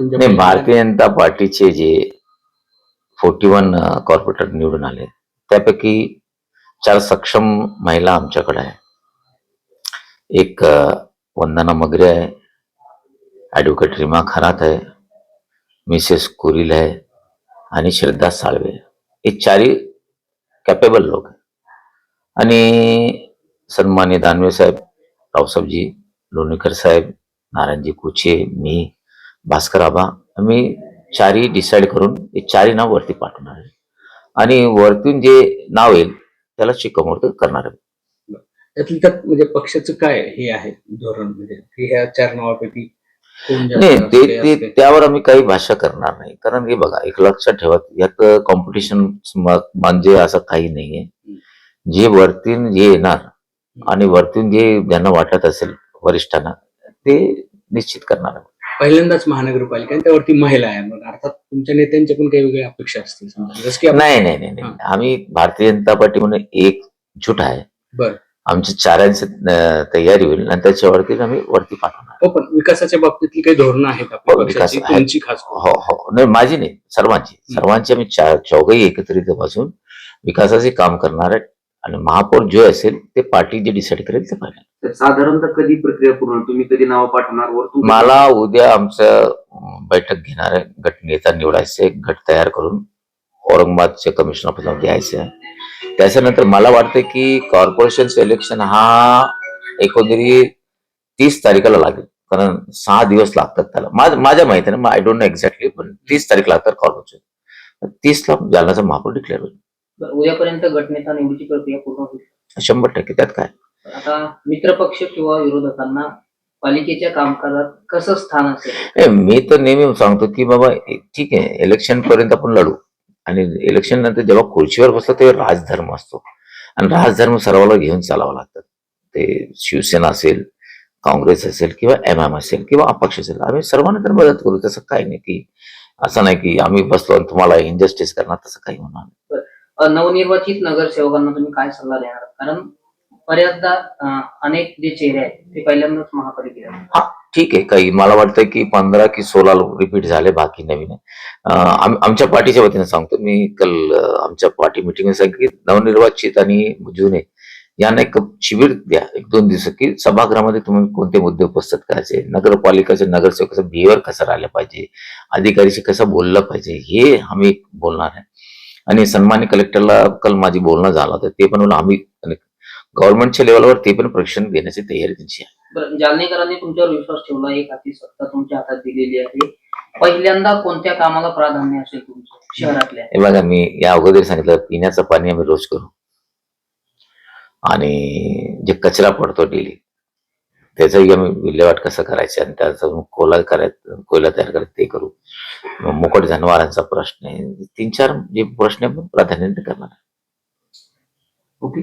नाही भारतीय जनता पार्टीचे जे फोर्टी वन कॉर्पोरेटर निवडून आले त्यापैकी चार सक्षम महिला आमच्याकडे आहे. एक वंदना मगरे आहे ॲडव्होकेट रीमा खरात आहे मिसेस कुरिल आहे आणि श्रद्धा साळवे. हे चारही कॅपेबल लोक आहे आणि सन्मान्य दानवे साहेब रावसाहेबजी लोणीकर साहेब नारायणजी कुचे मी भास्कर आबा आम्ही चारही डिसाईड करून हे चारही नाव वरती पाठवणार आहे. आणि वरतून जे नाव येईल त्याला शिक्कामोर्तब करणार आहे. त्यातल्या त्यात म्हणजे पक्षाचं काय हे आहे धोरण म्हणजे? की ह्या चार नावापैकी नाही ते? त्यावर आम्ही काही भाष्य करणार नाही. कारण हे बघा एक लक्षात ठेवा यात कॉम्पिटिशन म्हणजे असं काही नाहीये. जे वरतीन जे येणार आणि वरतून जे ज्यांना वाटत असेल वरिष्ठांना ते निश्चित करणार आहे. पहिल्यांदाच महानगरपालिका आणि त्यावरती महिला आहे. मग अर्थात तुमच्या नेत्यांच्या पण काही वेगळ्या अपेक्षा असतील समजा. जसं की आपण- नाही नाही नाही नाही. आम्ही भारतीय जनता पार्टी म्हणून एक जुट आहे. बरं. आमची चारांची अं, तयारी होईल आणि त्याच्यावरती आम्ही वरती पाठवणार. हो पण विकासाच्या बाबतीतली काही धोरणं आहेत आपल्या हो, विकास पक्षाची आहे. तुमची खास करून. हो हो. नाही माझी नाही सर्वांची. सर्वांची आम्ही चार चौघही एकत्रित बसून विकासाचे काम करणार आहे. आणि महापौर जो असेल ते पार्टी जे डिसाईड करेल ते पाहिजे तर साधारणतः कधी प्रक्रिया पूर्ण? तुम्ही कधी नाव पाठवणार मला उद्या आमचं बैठक घेणार आहे. गट नेता निवडायचे गट तयार करून औरंगाबादच्या कमिशनर ऑफिसला द्यायचं. आहे त्याच्यानंतर मला वाटतं की कॉर्पोरेशनचं इलेक्शन हा एकंदरीत तीस तारखेला लागेल. कारण सहा दिवस लागतात त्याला. माझ- माझ्या माहितीने आय डोंट नो एक्झॅक्टली पण तीस तारीख लागतात कॉर्पोरेशन तीसला जालनाचा महापौर डिक्लेअर होईल. बरं, उद्यापर्यंत गटनेता निवडीची प्रक्रिया पूर्ण होईल. शंभर टक्के. त्यात काय? आता मित्रपक्ष किंवा विरोधकांना पालिकेच्या कामकाजात कसं स्थान असेल? ए, मी तर नेहमी सांगतो की बाबा ए, ठीक आहे इलेक्शन पर्यंत आपण लढू. आणि इलेक्शन नंतर जेव्हा खुर्चीवर बसतो तेव्हा राजधर्म असतो. आणि राजधर्म सर्वाला घेऊन चालावं लागतं. ते शिवसेना असेल काँग्रेस असेल किंवा एम एम असेल किंवा अपक्ष असेल आम्ही सर्वांना तर मदत करू. तसं काही नाही की असं नाही की आम्ही बसलो आणि तुम्हाला इनजस्टिस करणार तसं काही होणार नाही. अ, नवनिर्वाचित नगरसेवकांना तुम्ही काय सल्ला देणार? कारण बऱ्याचदा अनेक जे चेहरे आहेत ते पहिल्यांदाच महापालिकेत हा ठीक आहे. काही मला वाटतं की पंधरा की सोळा रिपीट झाले बाकी नवीन आहे. आमच्या पार्टीच्या वतीने सांगतो मी काल आमच्या पार्टी मिटिंग सांगितलं की नवनिर्वाचित आणि जुने यांना एक शिबिर द्या. एक दोन दिवस की सभागृहामध्ये तुम्ही कोणते मुद्दे उपस्थित करायचे नगरपालिकेचे नगरसेवकाचं बिहेवियर कसं राहिलं पाहिजे अधिकारीशी कसं बोललं पाहिजे हे आम्ही बोलणार आहे. आणि सन्मान्य कलेक्टरला काल माझी बोलणं झालं होतं. ते पण आम्ही गव्हर्नमेंटच्या लेवलवर ते पण प्रशिक्षण देण्याची तयारी त्यांची आहे. बरं, जालनेकरांनी तुमच्यावर विश्वास ठेवला एक हाती सत्ता तुमच्या हातात दिलेली आहे. पहिल्यांदा कोणत्या कामाला प्राधान्य असेल तुमचं शहरातल्या? हे बघा मी या अगोदर सांगितलं पिण्याचं पाणी आम्ही रोज करू. आणि जे कचरा पडतो डेली त्याचंही आम्ही विल्हेवाट कसं करायचं आणि त्याचा कोला करायचं कोयला तयार करायचं ते करू. मग मुकट जनावरांचा प्रश्न आहे. तीन चार जे प्रश्न प्राधान्य प्राधान्याने करणार ओके?